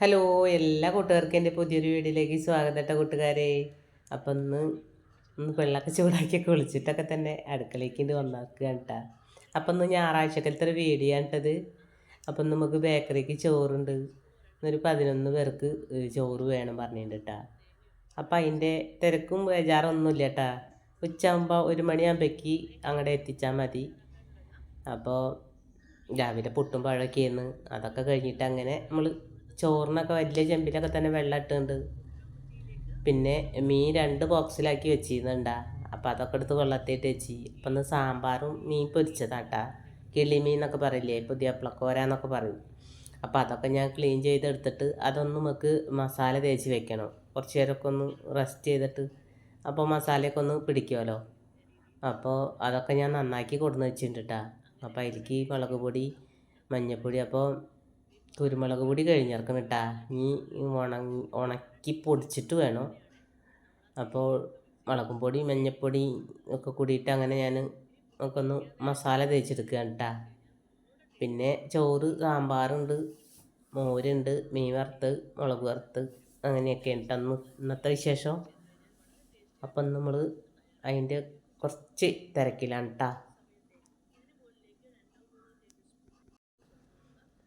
Hello എല്ലാ കൂട്ടുകാർക്കും എന്റെ പുതിയൊരു വീഡിയോയിലേക്ക് സ്വാഗതം കേട്ടോ കൂട്ടുകാരെ. അപ്പം ഒന്ന് ഒന്ന് വെള്ളമൊക്കെ ചൂടാക്കിയൊക്കെ വിളിച്ചിട്ടൊക്കെ തന്നെ അടുക്കളയ്ക്ക് ഇത് വന്നാക്കുക കേട്ടാ അപ്പം ഒന്ന് ഞായറാഴ്ചക്കലത്തെ ഒരു വീഡിയോ ആണിട്ടത് അപ്പം നമുക്ക് ബേക്കറിക്ക് ചോറുണ്ട്. ഒരു പതിനൊന്ന് പേർക്ക് ചോറ് വേണം പറഞ്ഞിട്ടുണ്ട് കേട്ടോ അപ്പം അതിന്റെ തിരക്കും ബേജാറൊന്നുമില്ല കേട്ടാ ഉച്ചയാകുമ്പോൾ ഒരു മണിയാകുമ്പോഴേക്ക് അങ്ങോട്ട് എത്തിച്ചാൽ മതി. അപ്പോൾ രാവിലെ പുട്ടും പഴമൊക്കെയായിരുന്നു അതൊക്കെ കഴിഞ്ഞിട്ട് അങ്ങനെ നമ്മൾ ചോറിനൊക്കെ വലിയ ചെമ്പിലൊക്കെ തന്നെ വെള്ളം ഇട്ടുണ്ട് പിന്നെ മീൻ രണ്ട് ബോക്സിലാക്കി വെച്ചിരുന്നുണ്ടാ. അപ്പോൾ അതൊക്കെ എടുത്ത് വെള്ളത്തേട്ട് വെച്ച്. അപ്പം ഒന്ന് സാമ്പാറും മീൻ പൊരിച്ചതാട്ടാ. കിളിമീൻ എന്നൊക്കെ പറയില്ലേ പുതിയ പ്ലക്കോര എന്നൊക്കെ പറയും. അപ്പോൾ അതൊക്കെ ഞാൻ ക്ലീൻ ചെയ്തെടുത്തിട്ട് അതൊന്ന് നമുക്ക് മസാല തേച്ച് വെക്കണം. കുറച്ച് നേരമൊക്കെ ഒന്ന് റെസ്റ്റ് ചെയ്തിട്ട് അപ്പോൾ മസാലയൊക്കെ ഒന്ന് പിടിക്കുമല്ലോ അപ്പോൾ അതൊക്കെ ഞാൻ നന്നാക്കി കൊടുന്ന് വെച്ചിട്ടുണ്ട് കേട്ടോ അപ്പോൾ അതിലേക്ക് മുളക് പൊടി മഞ്ഞൾപ്പൊടി അപ്പോൾ കുരുമുളക് പൊടി കഴിഞ്ഞിറക്കണം കേട്ടാ നീ ഉണങ്ങി ഉണക്കി പൊടിച്ചിട്ട് വേണം. അപ്പോൾ മുളകും പൊടി മഞ്ഞൾപ്പൊടി ഒക്കെ കൂടിയിട്ട് അങ്ങനെ ഞാൻ ഒക്കെ ഒന്ന് മസാല തേച്ചെടുക്കുക കേട്ടാ പിന്നെ ചോറ് സാമ്പാറുണ്ട് മോരുണ്ട് മീൻ വറുത്ത് മുളക് വറുത്ത് അങ്ങനെയൊക്കെ ഉണ്ട് അന്ന് ഇന്നത്തെ വിശേഷം? അപ്പം നമ്മൾ അതിന്റെ കുറച്ച് തിരക്കിലാണ് കേട്ടോ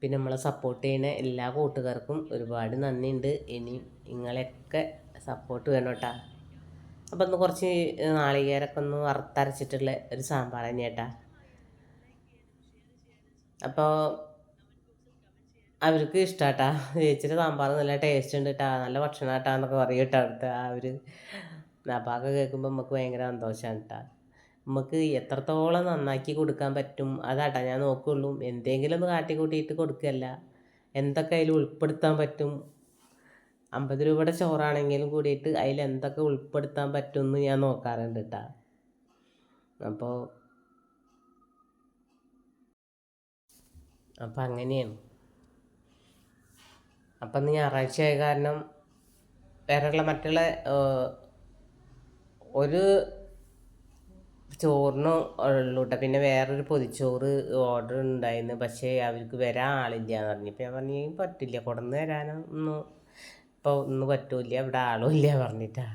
പിന്നെ നമ്മളെ സപ്പോർട്ട് ചെയ്യുന്ന എല്ലാ കൂട്ടുകാർക്കും ഒരുപാട് നന്ദിയുണ്ട്. ഇനി നിങ്ങളെയൊക്കെ സപ്പോർട്ട് വേണം കേട്ടാ. അപ്പം ഒന്ന് കുറച്ച് നാളികേരൊക്കെ ഒന്ന് വറുത്തരച്ചിട്ടുള്ള ഒരു സാമ്പാർ തന്നെ തന്നെയാട്ടാ അപ്പോൾ അവർക്ക് ഇഷ്ടാട്ടാ. ചേച്ചിയുടെ സാമ്പാർ നല്ല ടേസ്റ്റ് ഉണ്ട് കേട്ടാ. നല്ല ഭക്ഷണം കേട്ടാ എന്നൊക്കെ പറയും കേട്ടോ അവിടുത്തെ ആ ഒരു നപ്പാക്കെ കേൾക്കുമ്പോൾ നമുക്ക് ഭയങ്കര സന്തോഷമാണ് കേട്ടാ. നമുക്ക് എത്രത്തോളം നന്നാക്കി കൊടുക്കാൻ പറ്റും അതാട്ടാ ഞാൻ നോക്കുള്ളൂ. എന്തെങ്കിലും ഒന്ന് കാട്ടി കൂട്ടിയിട്ട് കൊടുക്കുകയല്ല എന്തൊക്കെ അതിൽ ഉൾപ്പെടുത്താൻ പറ്റും? അമ്പത് രൂപയുടെ ചോറാണെങ്കിലും കൂടിയിട്ട് അതിൽ എന്തൊക്കെ ഉൾപ്പെടുത്താൻ പറ്റും എന്ന് ഞാൻ നോക്കാറുണ്ട് കേട്ടാ അപ്പോൾ അപ്പം അങ്ങനെയാണ്. അപ്പം ഇന്ന് ഞായറാഴ്ച ആയ കാരണം വേറെയുള്ള മറ്റുള്ള ഒരു ചോറിന് ഉള്ളൂ കേട്ടോ പിന്നെ വേറൊരു പൊതിച്ചോറ് ഓർഡർ ഉണ്ടായിരുന്നു. പക്ഷേ അവർക്ക് വരാൻ ആളില്ല എന്ന് പറഞ്ഞു. ഇപ്പം ഞാൻ പറഞ്ഞു പറ്റില്ല. കൊടന്ന് തരാനൊന്നും ഇപ്പോൾ ഒന്നും പറ്റൂല ഇവിടെ ആളും ഇല്ല പറഞ്ഞിട്ടാ.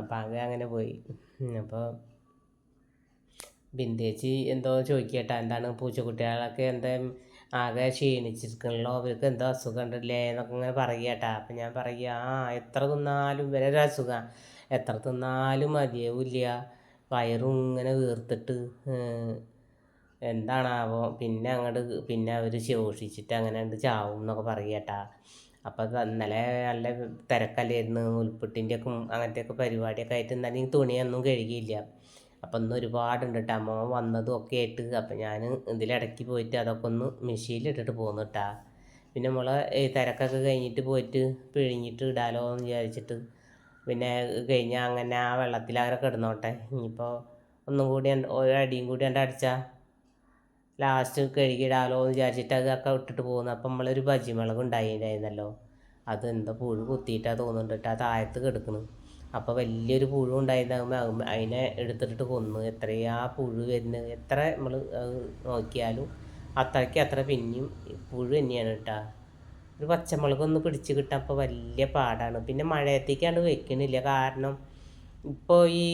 അപ്പം അത് അങ്ങനെ പോയി. അപ്പോൾ ബിന്ദേച്ചി എന്തോ ചോദിക്കട്ടെ. എന്താണ് പൂച്ചക്കുട്ടികളൊക്കെ എന്താ ആകെ ക്ഷീണിച്ചിരിക്കണല്ലോ? അവർക്ക് എന്തോ അസുഖം ഉണ്ടല്ലേ എന്നൊക്കെ ഇങ്ങനെ പറയട്ടാ അപ്പം ഞാൻ പറയുക ആ എത്ര തിന്നാലും ഇവരൊരു എത്ര തിന്നാലും മതിയാവില്ല. വയറും ഇങ്ങനെ വീർത്തിട്ട് എന്താണാവോ. പിന്നെ അങ്ങോട്ട് പിന്നെ അവർ ശോഷിച്ചിട്ട് അങ്ങനെ എന്ത് ചാവും എന്നൊക്കെ പറയട്ടാ അപ്പോൾ ഇന്നലെ നല്ല തിരക്കല്ലായിരുന്നു. ഉൽപ്പിട്ടിന്റെയൊക്കെ അങ്ങനത്തെയൊക്കെ പരിപാടിയൊക്കെ ആയിട്ട് ഇന്നലെ തുണിയൊന്നും കഴുകിയില്ല. അപ്പം ഇന്ന് ഒരുപാടുണ്ട് കേട്ടോ അമ്മ വന്നതും ഒക്കെ ആയിട്ട് അപ്പം ഞാൻ ഇതിലിടയ്ക്ക് പോയിട്ട് അതൊക്കെ ഒന്ന് മെഷീനിലിട്ടിട്ട് പോന്നു കേട്ടാ പിന്നെ നമ്മളെ തിരക്കൊക്കെ കഴിഞ്ഞിട്ട് പോയിട്ട് പിഴിഞ്ഞിട്ട് ഇടാലോ എന്ന് വിചാരിച്ചിട്ട് പിന്നെ കഴിഞ്ഞാൽ അങ്ങനെ ആ വെള്ളത്തിൽ അങ്ങനെ കിടന്നോട്ടെ. ഇനിയിപ്പോൾ ഒന്നും കൂടി ഒരടിയും കൂടി കണ്ട് അടിച്ചാൽ ലാസ്റ്റ് കഴുകിയിടാലോ എന്ന് വിചാരിച്ചിട്ട് അതൊക്കെ ഇട്ടിട്ട് പോകുന്നു. അപ്പം നമ്മളൊരു ബജിമുളക് ഉണ്ടായിരുന്നല്ലോ അത് എന്താ പുഴു കുത്തിയിട്ടാണ് തോന്നുന്നുണ്ട് ആ താഴത്ത് കിടക്കുന്നു അപ്പോൾ വലിയൊരു പുഴു ഉണ്ടായിരുന്നാകുമ്പോൾ അതിനെ എടുത്തിട്ട് കൊന്നു. എത്രയാ പുഴു വരുന്നത്? എത്ര നമ്മൾ നോക്കിയാലും അത്രയ്ക്ക് അത്ര പിന്നെയും പുഴു തന്നെയാണ് കേട്ടോ. ഒരു പച്ചമുളക് ഒന്ന് പിടിച്ച് കിട്ടാൻ ഇപ്പോൾ വലിയ പാടാണ്. പിന്നെ മഴയത്തേക്കാണ്ട് വെക്കണില്ല. കാരണം ഇപ്പോൾ ഈ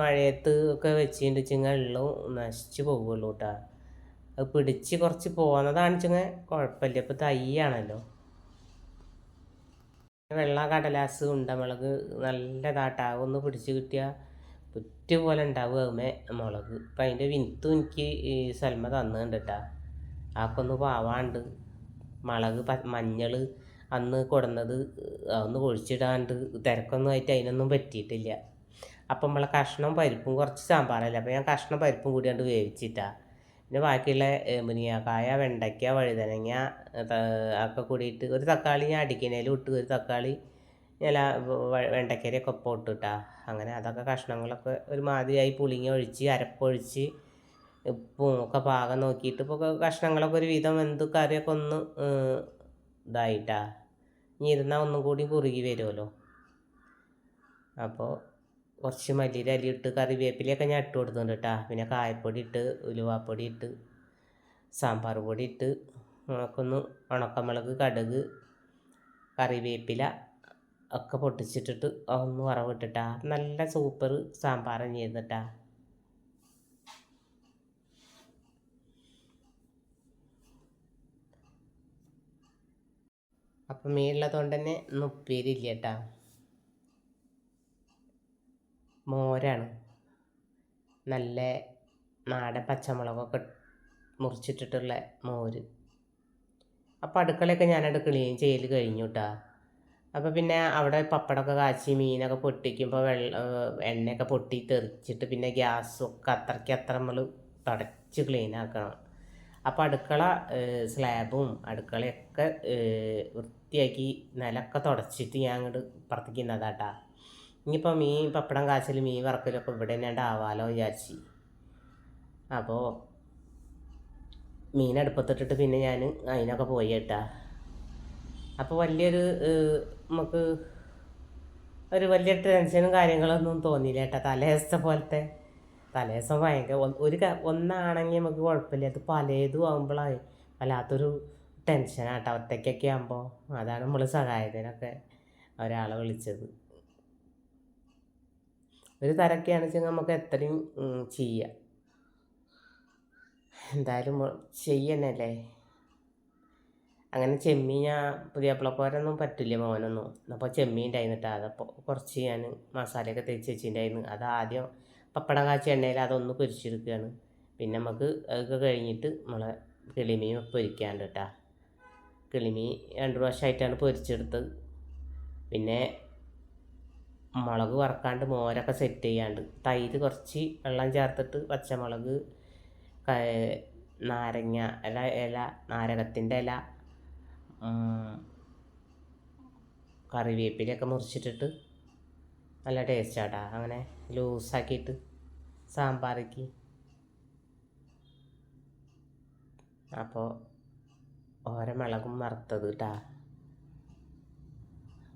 മഴയത്ത് ഒക്കെ വെച്ചിട്ട് വെള്ളം നശിച്ച് പോകുള്ളൂ കേട്ടോ അത് പിടിച്ച് കുറച്ച് പോകുന്നതാണ് വെച്ചെങ്കിൽ കുഴപ്പമില്ല ഇപ്പോൾ തൈയാണല്ലോ വെള്ള കടലാസ് ഉണ്ടമുളക് നല്ലതാട്ടാ. ഒന്ന് പിടിച്ച് കിട്ടിയാൽ പുറ്റ് പോലെ ഉണ്ടാവും അതുമേ മുളക്. അപ്പം അതിന്റെ വിത്തും എനിക്ക് സൽമ തന്നിട്ടുണ്ട് കേട്ടാ ആക്കൊന്ന് പാവാണ്ട് മുളക് മഞ്ഞൾ അന്ന് കൊടുന്നത് അതൊന്ന് ഒഴിച്ചിടാണ്ട് തിരക്കൊന്നും ആയിട്ട് അതിനൊന്നും പറ്റിയിട്ടില്ല. അപ്പം നമ്മളെ കഷ്ണം പരിപ്പും കുറച്ച് സാമ്പാറല്ലേ? അപ്പോൾ ഞാൻ കഷ്ണം പരിപ്പും കൂടി കൂടിയാണ്ട് വേവിച്ചിട്ടാണ് പിന്നെ ബാക്കിയുള്ള മുരിങ്ങാക്കായ വെണ്ടയ്ക്ക വഴുതനങ്ങ ഒക്കെ കൂടിയിട്ട് ഒരു തക്കാളി ഞാൻ അടിക്കുന്നതിലും ഇട്ട് ഒരു തക്കാളി ഞാൻ വെണ്ടയ്ക്കരയൊക്കെ ഒപ്പം ഇട്ടിട്ടാ. അങ്ങനെ അതൊക്കെ കഷ്ണങ്ങളൊക്കെ ഒരുമാതിരിയായി പുളിങ്ങി ഒഴിച്ച് അരപ്പൊഴിച്ച് ഉപ്പും ഒക്കെ പാകം നോക്കിയിട്ട് ഇപ്പോൾ കഷ്ണങ്ങളൊക്കെ ഒരു വിധം എന്ത് കറിയൊക്കെ ഒന്ന് ഇതായിട്ടാ. ഇനി ഇരുന്നാൽ ഒന്നും കൂടി കുറുകി വരുമല്ലോ അപ്പോൾ കുറച്ച് മല്ലിയിൽ അരി കറിവേപ്പിലയൊക്കെ ഞാൻ ഇട്ട് കൊടുത്തുണ്ട് കേട്ടോ പിന്നെ കായപ്പൊടി ഇട്ട് ഉലുവാപ്പൊടി ഇട്ട് സാമ്പാർ പൊടി ഇട്ട് നമുക്കൊന്ന് ഉണക്കമുളക് കടുക് കറിവേപ്പില ഒക്കെ പൊട്ടിച്ചിട്ടിട്ട് ഒന്ന് വറവിട്ടിട്ടാ നല്ല സൂപ്പർ സാമ്പാർ ചെയ്തിട്ടാ അപ്പം മീനുള്ളതുകൊണ്ട് തന്നെ ഇന്ന് ഉപ്പേരി ഇല്ല കേട്ടാ മോരാണ്. നല്ല നാടൻ പച്ചമുളകൊക്കെ മുറിച്ചിട്ടിട്ടുള്ള മോര്. അപ്പോൾ അടുക്കളയൊക്കെ ഞാനവിടെ ക്ലീൻ ചെയ്യൽ കഴിഞ്ഞു കേട്ടോ അപ്പോൾ പിന്നെ അവിടെ പപ്പടമൊക്കെ കാച്ചി മീനൊക്കെ പൊട്ടിക്കുമ്പോൾ വെള്ള എണ്ണയൊക്കെ പൊട്ടി തെറിച്ചിട്ട് പിന്നെ ഗ്യാസൊക്കെ അത്രയ്ക്ക് അത്ര നമ്മൾ തുടച്ച് ക്ലീൻ ആക്കണം അപ്പോൾ അടുക്കള സ്ലാബും അടുക്കളയൊക്കെ വൃത്തിയാക്കി നിലമൊക്കെ തുടച്ചിട്ട് ഞാൻ അങ്ങോട്ട് പുറത്തേക്കുന്നതാട്ടാ ഇനിയിപ്പോൾ മീൻ പപ്പടം കാച്ചിൽ മീൻ വറക്കലൊക്കെ ഇവിടെ തന്നെ ആവാലോ വിചാരിച്ച്. അപ്പോൾ മീൻ അടുപ്പത്തിട്ടിട്ട് പിന്നെ ഞാൻ അതിനൊക്കെ പോയി കേട്ടാ അപ്പോൾ വലിയൊരു നമുക്ക് ഒരു വലിയ ടെൻഷനും കാര്യങ്ങളൊന്നും തോന്നിയില്ല കേട്ടോ തലേദിവസത്തെ പോലത്തെ തലേദിവസം ഭയങ്കര ഒരു ഒന്നാണെങ്കിൽ നമുക്ക് കുഴപ്പമില്ല. അത് പലതും ആകുമ്പോഴാണ് വല്ലാത്തൊരു ടെൻഷനാട്ടോ. ഒറ്റയ്ക്കൊക്കെ ആകുമ്പോൾ അതാണ് നമ്മൾ സഹായത്തിനൊക്കെ ഒരാളെ വിളിച്ചത്. ഒരു തരക്കെയാണെന്ന് വെച്ചാൽ നമുക്ക് എത്രയും ചെയ്യാം. എന്തായാലും ചെയ്യണല്ലേ? അങ്ങനെ ചെമ്മീൻ ഞാൻ പുതിയപ്പിളക്കോരൊന്നും പറ്റില്ല മോനൊന്നും. അപ്പോൾ ചെമ്മീൻ ഉണ്ടായിരുന്നിട്ട്. അതപ്പോൾ കുറച്ച് ഞാൻ മസാലയൊക്കെ തേച്ച് വെച്ചിട്ടുണ്ടായിരുന്നു. അത് ആദ്യം പപ്പടം കാച്ചി എണ്ണയിൽ അതൊന്ന് പൊരിച്ചെടുക്കുകയാണ് പിന്നെ നമുക്ക് അതൊക്കെ കഴിഞ്ഞിട്ട് നമ്മളെ കിളിമീൻ പൊരിക്കാണ്ട് കേട്ടോ. കിളിമീൻ രണ്ട് പ്രാവശ്യമായിട്ടാണ് പൊരിച്ചെടുത്തത്. പിന്നെ മുളക് വറക്കാണ്ട് മോരൊക്കെ സെറ്റ് ചെയ്യാണ്ട് തൈര് കുറച്ച് വെള്ളം ചേർത്തിട്ട് പച്ചമുളക് നാരങ്ങ ഇല ഇല നാരകത്തിന്റെ ഇല കറിവേപ്പിലൊക്കെ മുറിച്ചിട്ടിട്ട് നല്ല ടേസ്റ്റാട്ടാ അങ്ങനെ ലൂസാക്കിയിട്ട് സാമ്പാറിക്ക്. അപ്പോൾ ഓരോ മുളകും വറുത്തത് കേട്ടാ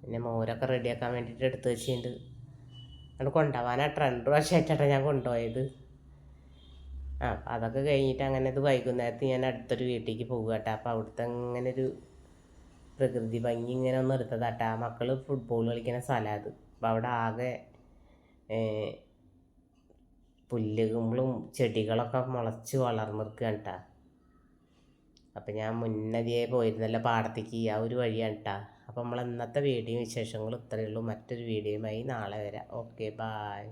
പിന്നെ മോരൊക്കെ റെഡിയാക്കാൻ വേണ്ടിയിട്ട് എടുത്ത് വെച്ചിട്ടുണ്ട്. അത് കൊണ്ടുപോകാനാണ് രണ്ട് പ്രാവശ്യമായിട്ടാണ് ഞാൻ കൊണ്ടുപോയത്. ആ അതൊക്കെ കഴിഞ്ഞിട്ട് അങ്ങനെ ഇത് വൈകുന്നേരത്ത് ഞാൻ അടുത്തൊരു വീട്ടിലേക്ക് പോകുക കേട്ടോ അപ്പോൾ അവിടുത്തെ അങ്ങനെ ഒരു പ്രകൃതി ഭംഗി ഇങ്ങനെ ഒന്ന് എടുത്തതാട്ടാ. മക്കൾ ഫുട്ബോൾ കളിക്കുന്ന സ്ഥലമാണ് അത്. അപ്പോൾ അവിടെ ആകെ പുല്ലുകളും ചെടികളൊക്കെ മുളച്ച് വളർന്നിരിക്കുക കേട്ടോ അപ്പം ഞാൻ മുന്നതിയെ പോയിരുന്നല്ല പാടത്തേക്ക്. ആ ഒരു വഴിയാണ് കേട്ടോ അപ്പോൾ നമ്മൾ ഇന്നത്തെ വീഡിയോ വിശേഷങ്ങൾ ഇത്രയേ ഉള്ളൂ. മറ്റൊരു വീഡിയോയുമായി നാളെ വരാം. Okay bye